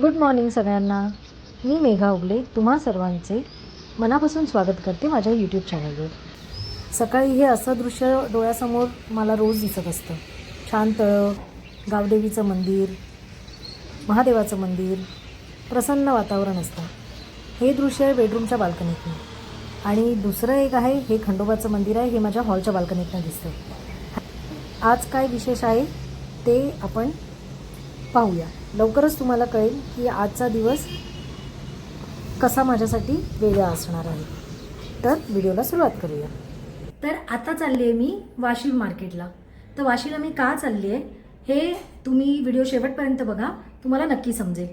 Good morning सगळ्यांना. मी मेघा उगले तुम्हा सर्वांचे मनापासून स्वागत करते माझ्या यूट्यूब चॅनलवर सकाळी हे असं दृश्य डोळ्यासमोर मला रोज दिसत असतं. छान तळं गावदेवीचं मंदिर महादेवाचं मंदिर प्रसन्न वातावरण असतं. हे दृश्य आहे बेडरूमच्या बाल्कनीतनं आणि दुसरं एक आहे हे खंडोबाचं मंदिर आहे हे माझ्या हॉलच्या बाल्कनीतनं दिसतं. आज काय विशेष आहे ते आपण पाहूया. लवकरच तुम्हाला कळेल की आजचा दिवस कसा माझ्यासाठी वेगळा असणार आहे. तर व्हिडिओला सुरुवात करूया. तर आता चालली आहे मी वाशिम मार्केटला. तर वाशीला मी का चालली आहे हे तुम्ही व्हिडिओ शेवटपर्यंत बघा तुम्हाला नक्की समजेल.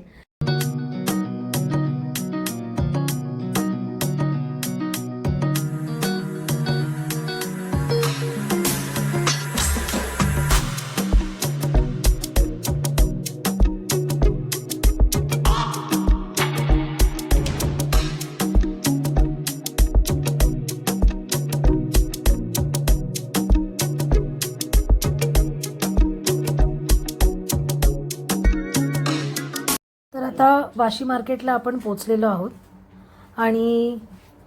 वाशी मार्केटला आपण पोचलेलो आहोत. आणि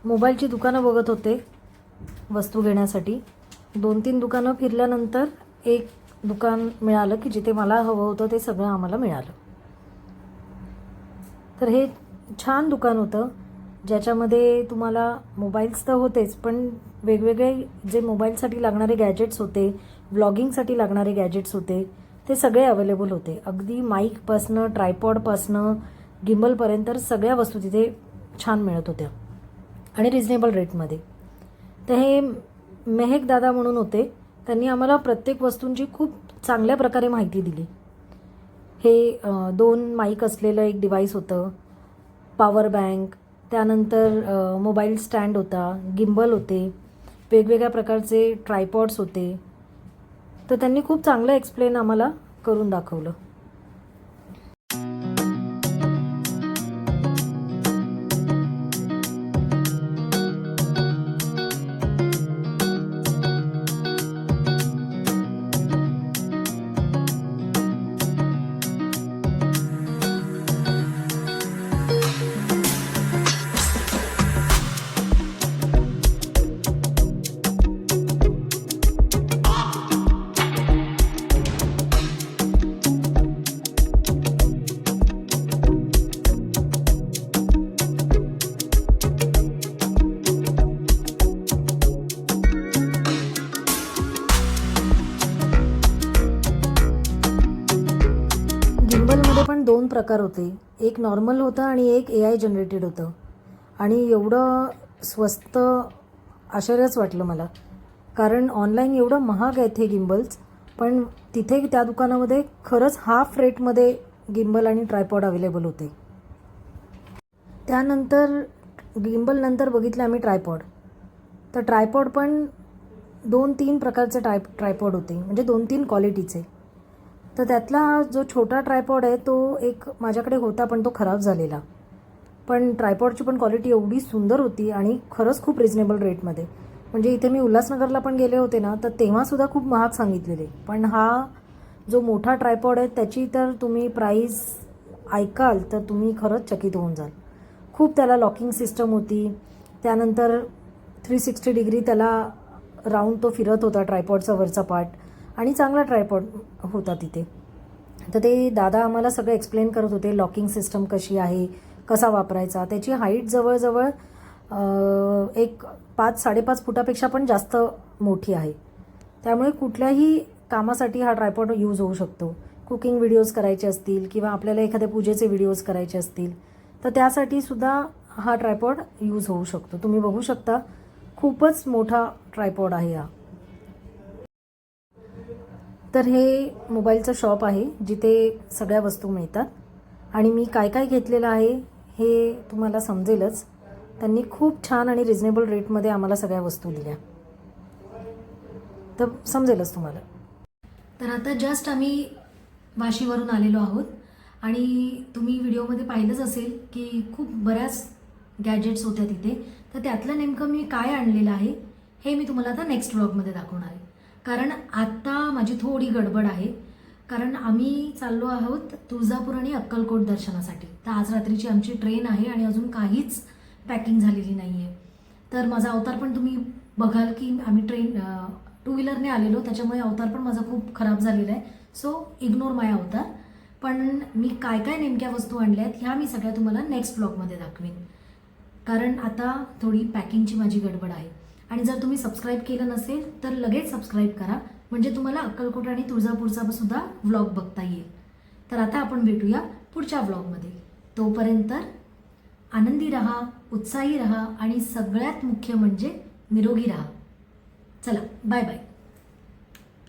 मोबाईलची दुकानं बघत होते वस्तू घेण्यासाठी. दोन तीन दुकानं फिरल्यानंतर एक दुकान मिळालं की जिथे मला हवं होतं ते सगळं आम्हाला मिळालं. तर हे छान दुकान होतं ज्याच्यामध्ये तुम्हाला मोबाईल्स तर होतेच पण वेगवेगळे जे मोबाईलसाठी लागणारे गॅजेट्स होते ब्लॉगिंगसाठी लागणारे गॅजेट्स होते ते सगळे अवेलेबल होते. अगदी माईकपासनं ट्रायपॉडपासनं गिम्बलपर्यंत सगळ्या वस्तू तिथे छान मिळत होत्या. आणि रिजनेबल रेटमध्ये तर हे मेहेक दादा म्हणून होते. त्यांनी आम्हाला प्रत्येक वस्तूंची खूप चांगल्या प्रकारे माहिती दिली. हे दोन माईक असलेलं एक डिव्हाइस होतं. पॉवर बँक त्यानंतर मोबाईल स्टँड होता. गिंबल होते. वेगवेगळ्या प्रकारचे ट्रायपॉड्स होते. तर त्यांनी खूप चांगलं एक्सप्लेन आम्हाला करून दाखवलं. प्रकार होते. एक नॉर्मल होतं आणि एक ए आय जनरेटेड होतं. आणि एवढं स्वस्त आश्चर्यच वाटलं मला. कारण ऑनलाईन एवढं महाग आहेत हे गिम्बल्स पण तिथे त्या दुकानामध्ये खरंच हाफ रेटमध्ये गिम्बल आणि ट्रायपॉड अवेलेबल होते. त्यानंतर गिम्बल नंतर बघितलं आम्ही ट्रायपॉड तर ट्रायपॉड पण दोन तीन प्रकारचे ट्राय ट्रायपॉड होते. म्हणजे दोन तीन क्वालिटीचे तर त्यातला जो छोटा ट्रायपॉड आहे तो एक माझ्याकडे होता पण तो खराब झालेला. पण ट्रायपॉडची पण क्वालिटी एवढी सुंदर होती आणि खरंच खूप रिजनेबल रेटमध्ये म्हणजे इथे मी उल्हासनगरला पण गेले होते ना तर तेव्हासुद्धा खूप महाग सांगितलेले. पण हा जो मोठा ट्रायपॉड आहे त्याची तर तुम्ही प्राईस ऐकाल तर तुम्ही खरंच चकित होऊन जाल. खूप त्याला लॉकिंग सिस्टम होती. त्यानंतर थ्री सिक्स्टी डिग्री त्याला राऊंड तो फिरत होता ट्रायपॉडचा वरचा पार्ट आणि चांगला ट्रायपॉड होता तिथे. तर ते दादा आम्हाला सगळं एक्सप्लेन करत होते लॉकिंग सिस्टम कशी आहे कसा वापरायचा त्याची हाईट जवळजवळ एक पाच साडेपाच फुटापेक्षा पण जास्त मोठी आहे. त्यामुळे कुठल्याही कामासाठी हा ट्रायपॉड यूज होऊ शकतो. कुकिंग व्हिडिओज करायचे असतील किंवा आपल्याला एखाद्या पूजेचे व्हिडिओज करायचे असतील तर त्यासाठी सुद्धा हा ट्रायपॉड यूज होऊ शकतो. तुम्ही बघू शकता खूपच मोठा ट्रायपॉड आहे हा. तर हे मोबाईलचं शॉप आहे जिथे सगळ्या वस्तू मिळतात. आणि मी काय काय घेतलेलं आहे हे तुम्हाला समजेलच. त्यांनी खूप छान आणि रिजनेबल रेटमध्ये आम्हाला सगळ्या वस्तू दिल्या. तर समजेलच तुम्हाला. तर आता जस्ट आम्ही वाशीवरून आलेलो आहोत. आणि तुम्ही व्हिडिओमध्ये पाहिलंच असेल की खूप बऱ्याच गॅजेट्स होत्या तिथे. तर त्यातलं नेमकं मी काय आणलेलं आहे हे मी तुम्हाला आता नेक्स्ट व्लॉगमध्ये दाखवणार आहे. कारण आत्ता माझी थोडी गडबड आहे. कारण आम्ही चाललो आहोत तुळजापूर आणि अक्कलकोट दर्शनासाठी. तर आज रात्रीची आमची ट्रेन आहे आणि अजून काहीच पॅकिंग झालेली नाही आहे तर माझा अवतार पण तुम्ही बघाल की आम्ही ट्रेन टू व्हीलरने आलेलो. त्याच्यामुळे अवतार पण माझा खूप खराब झालेला आहे. सो इग्नोर माय अवतार. पण मी काय काय नेमक्या वस्तू आणल्या आहेत ह्या मी सगळ्या तुम्हाला नेक्स्ट ब्लॉगमध्ये दाखवेन. कारण आता थोडी पॅकिंगची माझी गडबड आहे. आणि जर तुम्ही सबस्क्राईब केलं नसेल तर लगेच सबस्क्राईब करा. म्हणजे तुम्हाला अक्कलकोट आणि तुळजापूरचा सुद्धा व्लॉग बघता येईल. तर आता आपण भेटूया पुढच्या व्लॉगमध्ये तोपर्यंत आनंदी रहा उत्साही रहा आणि सगळ्यात मुख्य म्हणजे निरोगी रहा. चला बाय बाय